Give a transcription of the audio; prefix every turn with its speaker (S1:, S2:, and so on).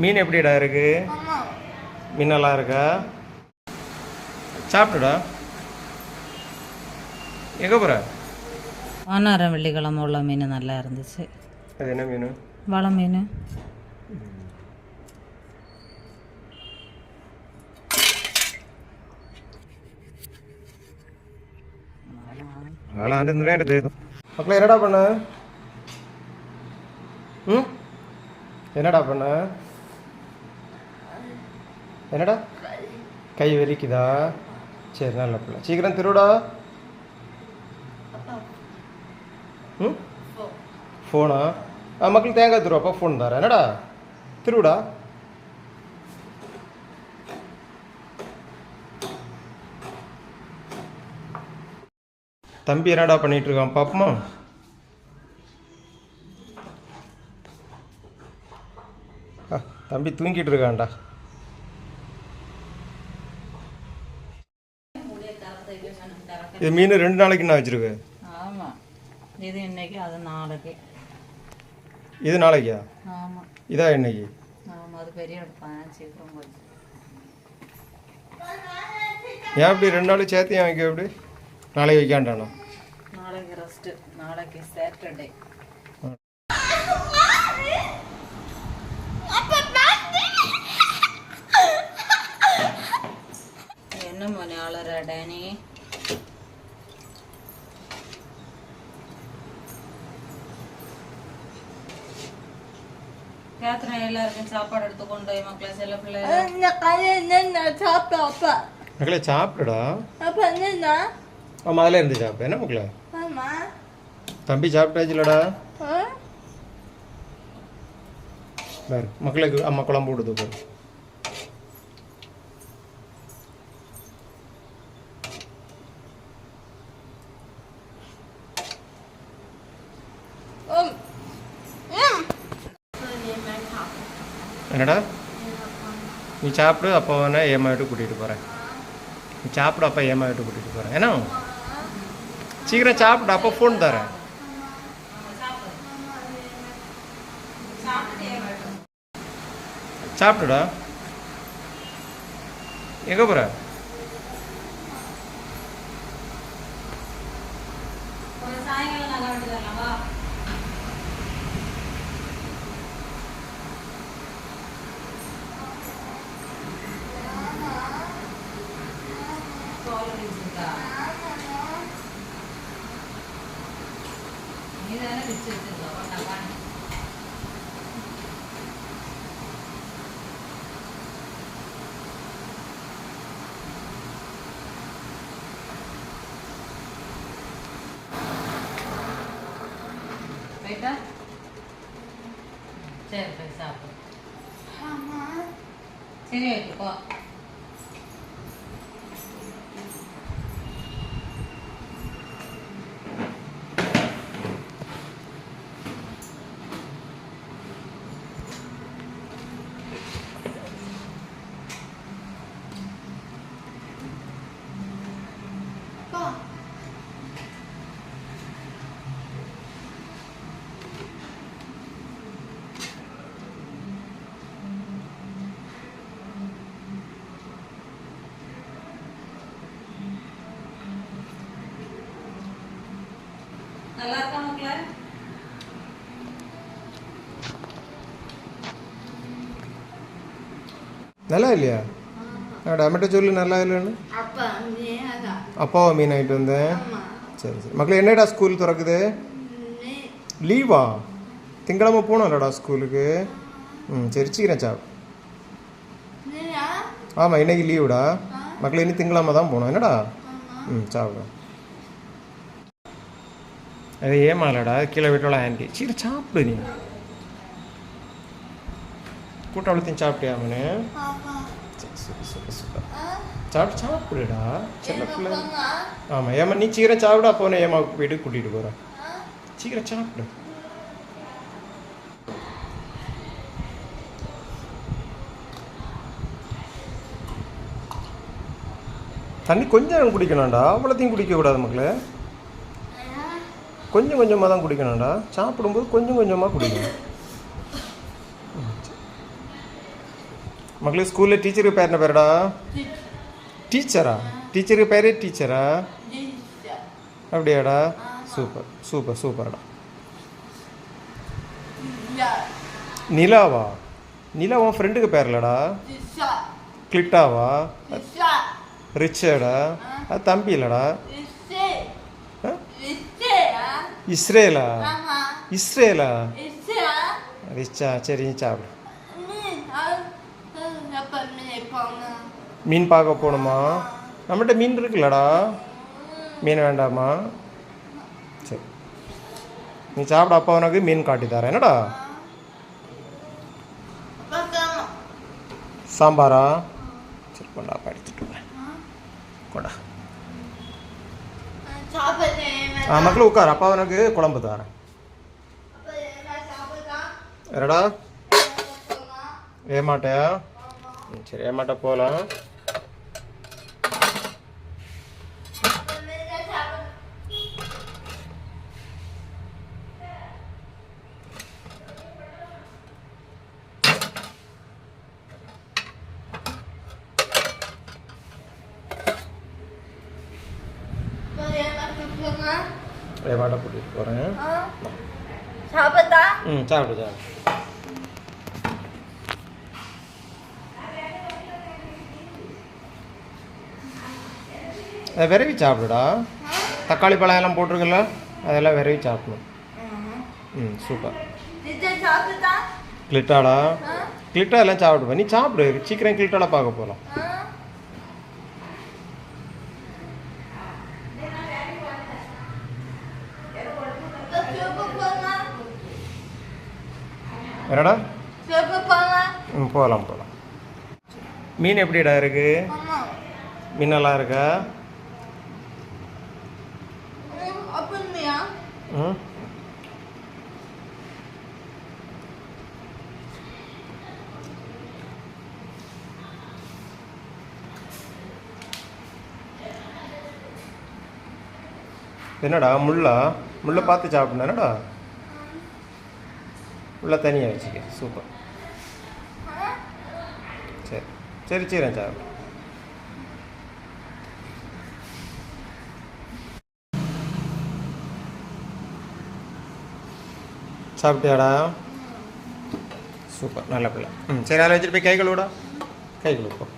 S1: மீன் எப்படிடா இருக்கு? மீன் நல்லா இருக்கா? சாப்பிட்டுடா எங்கே போகிற
S2: வானாரம் வெள்ளிக்கிழமை உள்ள மீன் நல்லா இருந்துச்சு.
S1: அது என்ன மீன்?
S2: வள மீன்.
S1: மக்களே என்னடா பண்ண? ம்? என்னடா பண்ண? என்னடா? கை வலிக்குதா சரி நல்ல பிள்ளை. சீக்கிரம் திருவிடா ம்? ஃபோனா? ஆ மக்கள் தேங்காய் திருவாப்பா ஃபோன் தரேன் என்னடா? திருவிடா தம்பி என்னடா பண்ணிட்டு இருக்கான் பாப்பமா? ஆ, தம்பி தூங்கிட்டு இருக்கான்டா இது மீன் ரெண்டு நாளைக்கு நான் வச்சிருக்க?
S2: ஆமாம் இது இன்னைக்கு அது நாளைக்கு.
S1: இது நாளைக்கா?
S2: ஆமாம்
S1: இதா இன்னைக்கு?
S2: ஆமாம் அது பெரிய எடுப்பான் சீக்கிரம் போச்சு
S1: ஏன் அப்படி ரெண்டு நாளைக்கு சேர்த்து ஏன் வைக்க அப்படி நாளைக்கு வைக்காண்டானா?
S2: நாளைக்கு ரெஸ்ட்டு நாளைக்கு சாட்டர்டே என்ன மொழி ஆளறடா நீ கேத்ரன் எல்லாருக்கும் சாப்பாடு எடுத்து கொண்டு போய் மக்களே சில பிள்ளை
S3: இந்த கதை என்ன சாப்பிட அப்பா
S1: மக்களே சாப்பிடுடா
S3: அப்ப என்ன
S1: ஆமாம் அதில் இருந்து சாப்பிடு என்ன மக்களே
S3: ஆமா
S1: தம்பி சாப்பிட்டாச்சுலடா
S3: ஆ?
S1: பாரு மக்களுக்கு அம்மா குழம்பு விடுது என்னடா? நீ சாப்பிடு அப்போ வேணா ஏமாவிட்டு கூட்டிகிட்டு போகிறேன் நீ சாப்பிடு அப்போ ஏமாவிட்டு கூட்டிகிட்டு போகிறேன் ஏன்னா சீக்கிரம் சாப்பிடு அப்போ ஃபோன் தரேன். சாப்பிடுடா. எங்கே போகிற
S2: நீ தானே வச்சு வச்சிருக்க போயிட்டா சரி போய் சாப்பிடு நல்லா இருக்கா மக்களே?
S1: நல்லா இல்லையா? அம்மட்ட சொல்லு நல்லா இல்லைன்னு? அப்பாவா மீன் ஆகிட்டு வந்தேன் சரி சரி. மக்களே என்னடா ஸ்கூல் திறக்குது? லீவா திங்களமை போனோம்லடா ஸ்கூலுக்கு ம் சரி சீக்கிரம் சாப். ஆமாம் இன்னைக்கு லீவுடா மக்களே இனி திங்களமை தான் போகணும். என்னடா? ம் சாப்பிடு. அது ஏமாலடா கீழே விட்டோட ஆண்டி. சரி சாப்பிடு நீ. கூட்டாளத்தையும் சாப்பிட்டியா அவனு? சாப்பிட்டு சாப்பிடுடா. சின்ன பிள்ளை? ஆமாம் ஏமா நீ சீக்கிரம் சாப்பிட உன்னை ஏமா வீட்டுக்கு கூட்டிகிட்டு போகிறேன்? சீக்கிரம் சாப்பிடு. தண்ணி கொஞ்சம் குடிக்கணும்டா. அவ்வளோத்தையும் குடிக்கக்கூடாது மக்களே? கொஞ்சம் கொஞ்சமாக தான் குடிக்கணும்டா. சாப்பிடும்போது கொஞ்சம் கொஞ்சமாக குடிக்கணும். ம், சரி. மக்களுக்கு ஸ்கூலில் டீச்சருக்கு பேர் என்ன பேருடா? டீச்சரா டீச்சருக்கு பேரே டீச்சரா அப்படியாடா? சூப்பர் சூப்பர் சூப்பர்டா நிலாவா? நிலா உன் ஃப்ரெண்டுக்கு பேர்லடா கிளிட்டாவா? அது தம்பி இல்லடா? இஸ்ரேலா? இஸ்ரேலா? ரிச்சா சரி சாப்பிடு. மீன் பார்க்க போகணுமா? நம்மகிட்ட மீன் இருக்குல்லடா. மீன் வேண்டாமா? சரி. நீ சாப்பிட அப்பா உனக்கு மீன் காட்டி தரேன். என்னடா? சாம்பாரா. சரி கொண்டா அப்பா எடுத்துட்டு வரேன் ஆ மக்கள் உட்கார். அப்பா உனக்கு குழம்பு தரேன். என்னடா? ஏமாட்டையா ம், சரி ஏமாட்ட போகலாம் ஏமாட்ட கூட்டிகிட்டு போகிறேன்
S3: சாப்பிட்டா?
S1: ம் சாப்பிடு சாப்பிடு. அதை விரவி சாப்பிடுடா. தக்காளி பழம் எல்லாம் போட்டிருக்குல்ல அதெல்லாம் விரவி சாப்பிடணும். ம் சூப்பர். கிளிட்டாடா? கிளிட்டா எல்லாம் சாப்பிடுவேன். நீ சாப்பிடு சீக்கிரம் கிளிட்டால பார்க்க போகலாம் என்னடா? ம் போகலாம் போகலாம். மீன் எப்படிடா இருக்கு? மீன் நல்லா இருக்கா? ம். என்னடா முள்ளா? முள்ளை பார்த்து சாப்பிடணும் என்னடா? முள்ளை தனியாக வச்சுக்க. சூப்பர் சரி. சரி சரி சார். சாப்பிட்டியாடா? சூப்பர் நல்ல பிள்ளை. ம் சரி அதில் வச்சுட்டு போய் கை கழுவுடா. கை கழுவுப்போம்